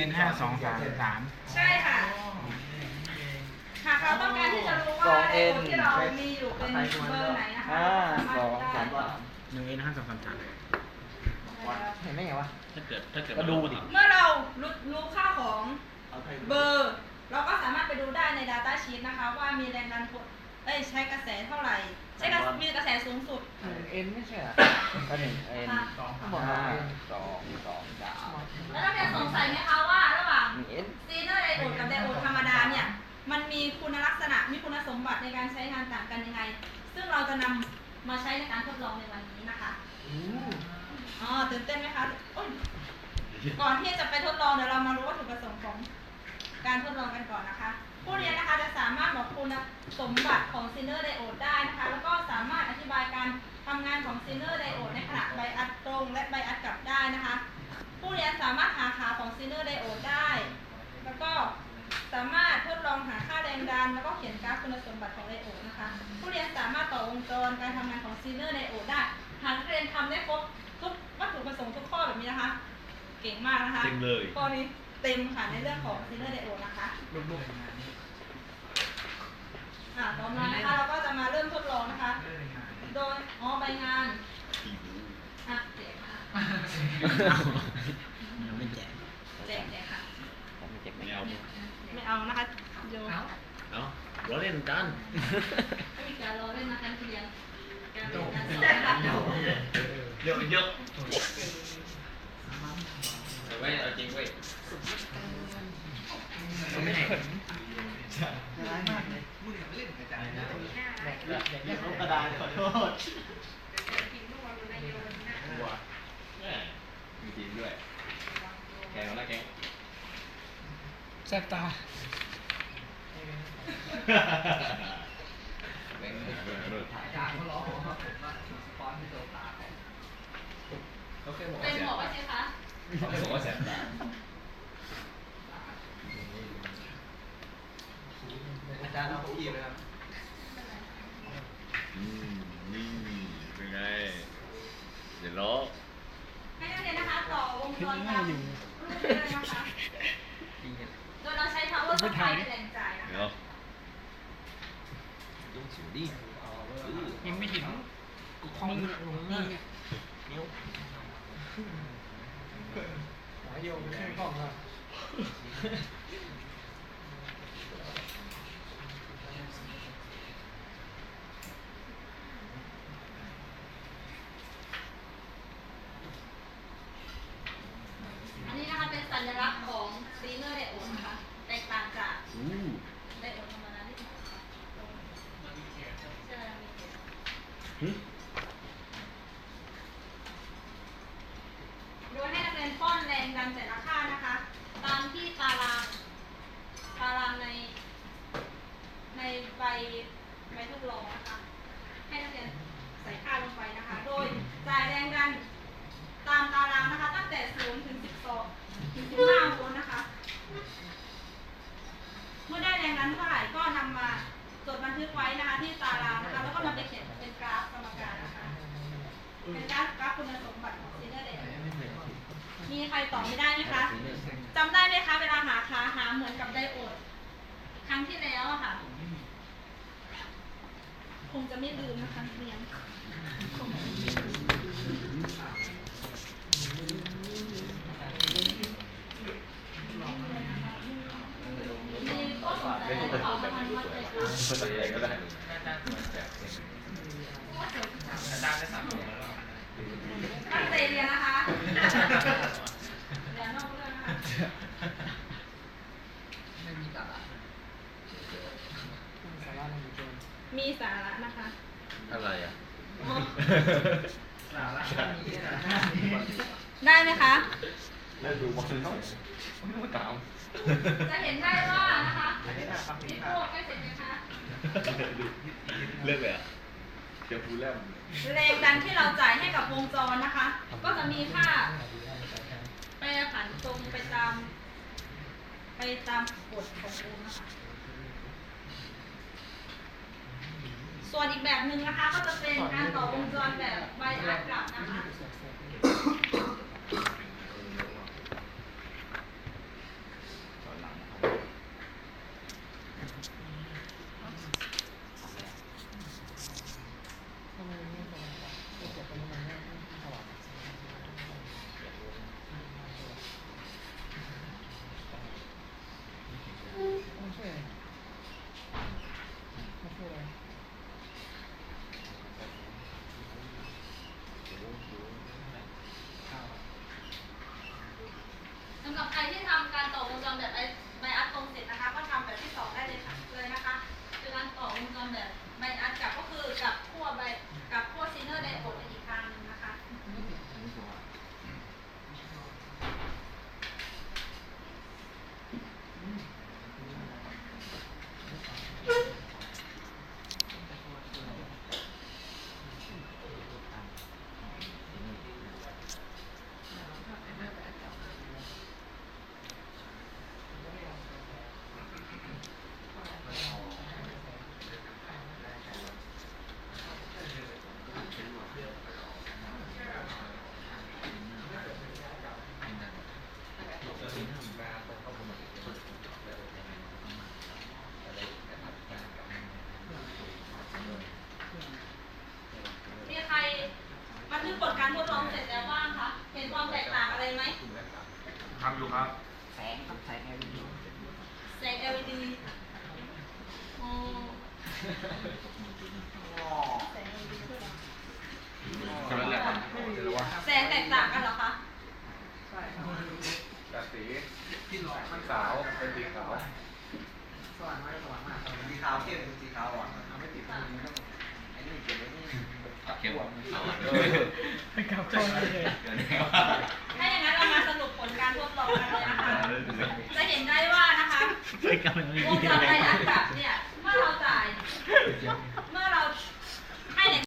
อ็นห้าสองสามสามใช่ค่ะ หากเราต้องการที่จะรู้ว่าสองไดเอ็นโอดที่เรามีอยู่เป็นเบอร์ไหนนะคะห้าเราสองสาสามมารถสามหนึ่งเอ็นห้าสองสามสามเห็นได้ไงวะ ถ้าเกิดถ้าเกิดก็ดูดิ เมื่อเรารู้รู้ค่าของเบอร์ เราก็สามารถไปดูได้ใน Data Sheet นะคะ ว่ามีแรงดันกดเอ้ยใช้กระแสเท่าไหร่ ใช้กระมีกระแสสูงสุดหนึ่งเอ็นไม่ใช่เหรอก็หนึ่งเอ็นค่ะสอง จะนำมาใช้ในการทดลองในวันนี้นะคะอ๋อตื่นเต้นไหมคะโอ๊ยก่อนที่จะไปทดลองเดี๋ยวเรามารู้วัตถุประสงค์ของการทดลองกันก่อนนะคะ ผู้เรียนนะคะจะสามารถบอกคุณสมบัติของซีเนอร์ไดโอดได้นะคะ แล้วก็สามารถอธิบายการทำงานของซีเนอร์ไดโอดในขณะไบอัดตรง และไบอัดกลับได้นะคะ ผู้เรียนสามารถหาขาของซีเนอร์ไดโอดได้ แล้วก็สามารถทดลองหาค่าแรงดัน แล้วก็เขียนกราฟคุณสมบัติของไดโอดนะคะ ผู้เรียน ซีเนอร์ไดโอดได้หากนักเรียนทำได้ครบทุกวัตถุประสงค์ทุกข้อแบบนี้นะคะ เก่งมากนะคะ เต็มเลยข้อนี้เต็มค่ะในเรื่องของซีเนอร์ไดโอดนะคะอ่าต่อมานะคะเราก็จะมาเริ่มทดลองนะคะ โดยอ๋อใบงานอะแจกค่ะยังไม่แจกแจกแจกค่ะผมเจ็บไม่เอาไม่เอานะคะโยเอาเราเล่นกัน ไม่มีการรอเล่นนะคะนักเรียน เยนการสอะเยอะเยอะเว้ยเอาจริงเว้ยไม่เขินร้ายมากเลยอยากอยากลบกระดานขอโทษหัวแม่มีทีมด้วยแข่งกันแล้วแข่งแซ่บตาแข่งกันเลย เขาเคยบอกเป็ว่านแสหมอบไว้สิคะเขาเคยบอกว่าแสบตาอาจารย์เอาเก้าอี้ไหมครับอืมนี่เป็นไง เดี๋ยวล้อให้นักเรียนนะคะต่อวงจรตามรูปเลยนะคะโดยเราใช้ power supply เป็นแรงจ่ายนะเดี๋ยคะวต้องสูดิยังไม่ถึงมึงมึงเนี่ย นิ้วหา โยมไม่ใช่กล้องครับอันนี้นะคะเป็นสัญลักษณ์ของซีเนอร์ไดโอดนะคะแตกต่างจากอู้ไดโอดธรรมดาที่ค่ะใช่มีเกณฑ์หึ โดยให้นักเรียนป้อนแรงดันแต่ละค่านะคะ ตามที่ตาราง ตารางใน ในใบ ใบทดลองนะคะ ให้นักเรียนใส่ค่าลงไปนะคะ โดยจ่ายแรงดันตามตารางนะคะ ตั้งแต่0ถึง12ถึง15โวลต์นะคะ เมื่อได้แรงดันเท่าไหร่ก็นำมาจดบันทึกไว้นะคะ ที่ตารางนะคะ แล้วก็นำไปเขียนเป็นกราฟสมการนะคะ เป็นกราฟกราฟคุณสมบัติของซีเนอร์เดมีใครตอบไม่ได้ไหมคะจำได้ไหมคะ เวลาหาคาหาเหมือนกับไดโอด ครั้งที่แล้วอะค่ะ คงจะไม่ลืมนะคะเรียนมีข้อสงสัยอะไรต่อประมาณว่าจะคนใหญ่ก็ได้ตั้งใจเรียนนะคะเรียนนอกเรื่องนะคะ ไม่มีสาระสาระในเกม มีสาระนะคะ อะไรอะ สาระมีสาระได้ไหมคะเลิกดูบอลแล้วไม่ต้องมาตามจะเห็นได้ว่านะคะอันนี้นะครับพี่นี่คพรับวกใกล้เสร็จไหมคะเลิกเลยอะเชียร์ฟูลแลมแรงดันที่เราจ่ายให้กับวงจรนะคะ ก็จะมีค่าแปรผันตรงไปตาม ไปตามกฎของโอห์มนะคะ ส่วนอีกแบบหนึ่งนะคะก็จะเป็นการต่อวงจรแบบไบอัดกลับนะคะ ใบอัดกับก็คือกับขั้วใบกับขั้วซีเนอร์ไดโอดอีกทางหนึงนะคะ มีใครบันทึกผลการทดลองเสร็จแล้วบ้างคะ เห็นความแตกต่างอะไรไหม ทำ อยู่ครับ แสงครับแสง LED แสง LED อ๋อแสง LED คืออะไรจำแหละครับแสงแตกต่างกันเหรอคะแบบสีที่หลอกมันขาวเป็นสีขาว สว่างมากสว่างมากสีขาวเข้มสีขาวอ่อนเอาไม่ติดมันไม่ต้องไอ้นี่เก็บไว้นี่เข้มขวดเอากับเข้าเลย จะเห็นได้ว่านะคะวงจรไดอัดกลับเนี่ย